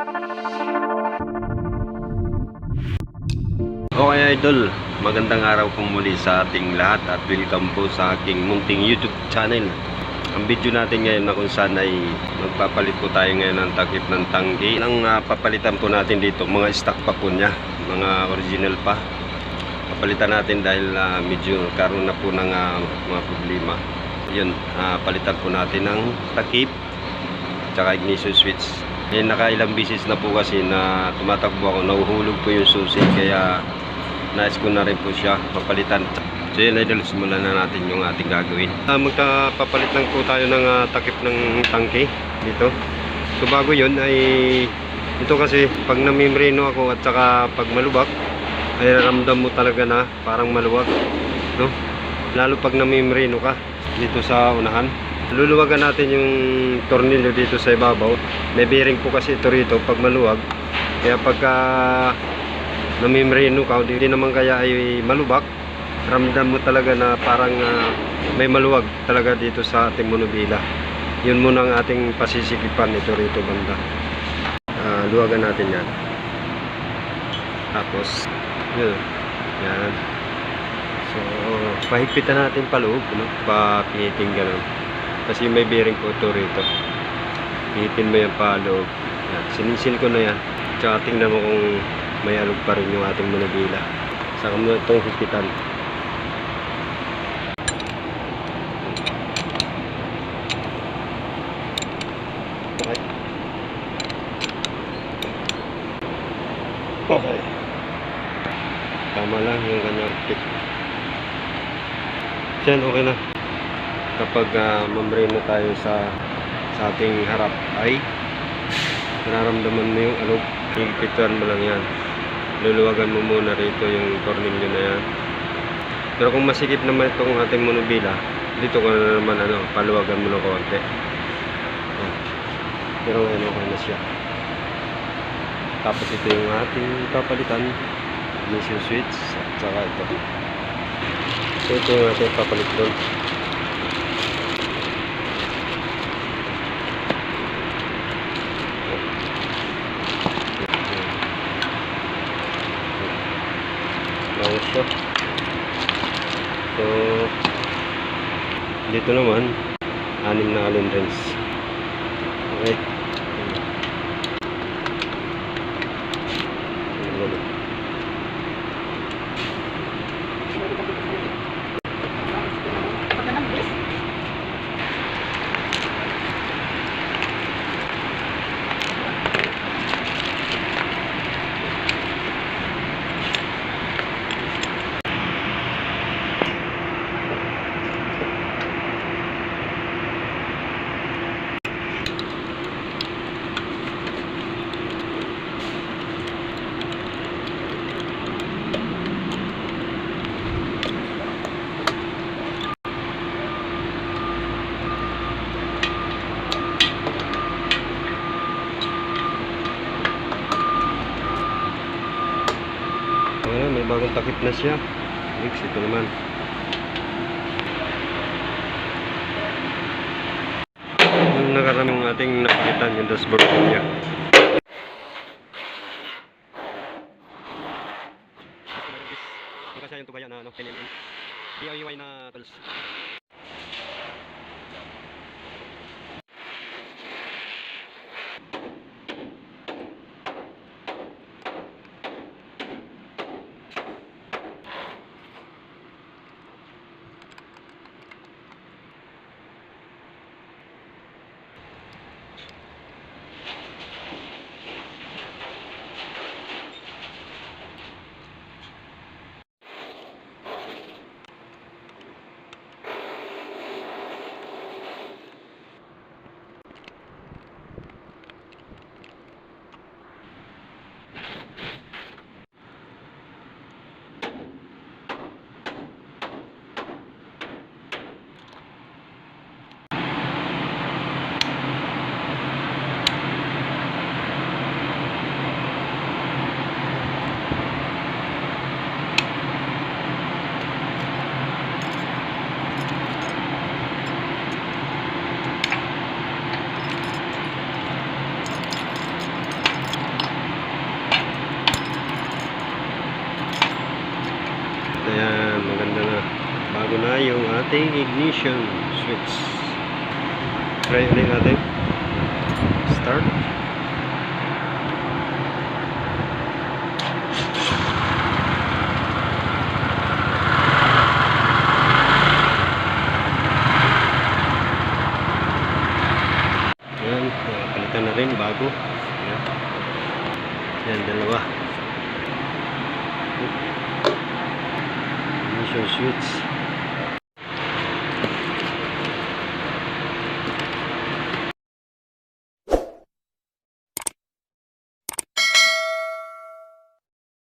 Okay idol, magandang araw po muli sa ating lahat at welcome po sa aking munting YouTube channel. Ang video natin ngayon na kung saan ay magpapalit po tayo ngayon ng takip ng tanggi. Ang ah, papalitan po natin dito, mga stock pa po niya, mga original pa. Papalitan natin dahil ah, medyo karoon na po ng ah, mga problema. Yun, ah, palitan po natin ng takip tsaka ignition switch. Eh, nakailang bisis na po kasi na tumatakbo ako, nahuhulog po yung susi kaya nais ko na rin po siya papalitan. So yun idol, simulan na natin yung ating gagawin. Uh, magkapapalit lang po tayo ng ah, takip ng tangke dito. So bago yun ay ito kasi pag namimreno ako at saka pag malubak ay ramdam mo talaga na parang maluwag. No? Lalo pag namimreno ka dito sa unahan. Luluwagan natin yung tornilyo dito sa ibabaw. May bearing po kasi ito rito pag maluwag. Kaya pagka namimreno ka, hindi naman kaya ay malubak, ramdam mo talaga na parang ah, may maluwag talaga dito sa ating monobila. Yun muna ang ating pasisikipan ito rito banda. Ah, luwagan natin yan. Tapos, yun. Yan. So, pahigpitan natin paloob, no? papihitin ganun. Kasi may bearing po ito rito. Pihitin mo yan paloob. Yan. Sinisil ko na yan. Tsaka tingnan mo kung may alog pa rin yung ating manabila. Saka mo itong higpitan. Okay. Okay. Tama lang yung kanyang tip. Yan, okay na. Kapag uh, mamreno tayo sa sa ating harap ay nararamdaman mo yung alog, higpitan mo lang yan. Luluwagan mo muna rito yung tornilyo na yan. Pero kung masikip naman itong ating monobila, dito ko na naman ano, paluwagan mo ng konti. Yan. Pero ngayon okay na siya. Tapos ito yung ating papalitan. Ignition switch at saka ito. Ito yung ating papalit doon. Siya. So, dito naman, anim na allen wrench. Okay. Ganun. Ayan, may bagong takip na siya. Mix ito naman. Yung nakaraming ating nakikita yung dashboard niya. Yung kasi yung tubaya na ano, PNM. DIY na tools. Yung ating ignition switch. Try ulit natin. Start. Yan, uh, palitan na bago. Yan. Yan, dalawa. Ignition switch.